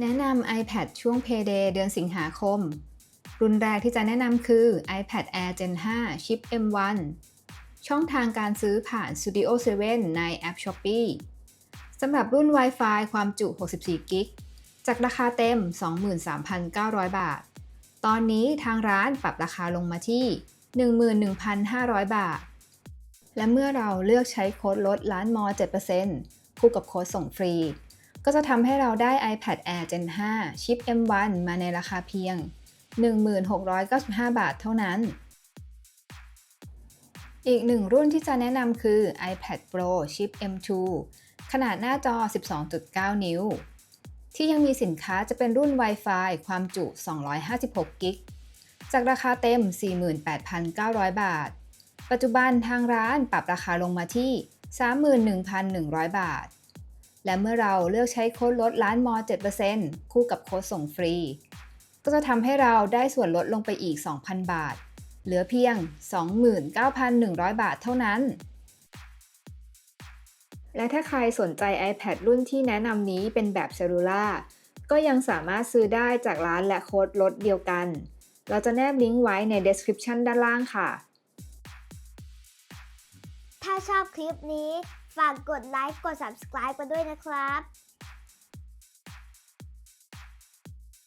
แนะนำ iPad ช่วง Payday เดือนสิงหาคม รุ่นแรกที่จะแนะนำคือ iPad Air Gen 5 ชิป M1 ช่องทางการซื้อผ่าน Studio 7 ในแอป Shopee สำหรับรุ่น Wi-Fi ความจุ 64 กิก จากราคาเต็ม 23,900 บาท ตอนนี้ทางร้านปรับราคาลงมาที่ 11,500 บาท และเมื่อเราเลือกใช้โค้ดลดล้านมอ7%คู่กับโค้ดส่งฟรี ก็จะทำให้เราได้ iPad Air Gen 5 ชิป M1 มาในราคาเพียง 1695 บาทเท่านั้น อีกหนึ่งรุ่นที่จะแนะนำคือ iPad Pro ชิป M2 ขนาดหน้าจอ 12.9 นิ้ว ที่ยังมีสินค้าจะเป็นรุ่น Wi-Fi ความจุ 256 กิก จากราคาเต็ม 48,900 บาท ปัจจุบันทางร้านปรับราคาลงมาที่ 31,100 บาท และเมื่อเราเลือกใช้โค้ดลดล้านมอ7%คู่กับโค้ดส่งฟรี ก็จะทำให้เราได้ส่วนลดลงไปอีก 2,000 บาท เหลือเพียง 29,100 บาทเท่านั้น และถ้าใครสนใจ iPad รุ่นที่แนะนำนี้เป็นแบบเซลลูล่าก็ยังสามารถซื้อได้จากร้านและโค้ดลดเดียวกัน เราจะแนบลิงก์ไว้ใน description ด้านล่างค่ะ ชอบคลิปนี้ ฝากกดไลค์ กด subscribe กันด้วยนะครับ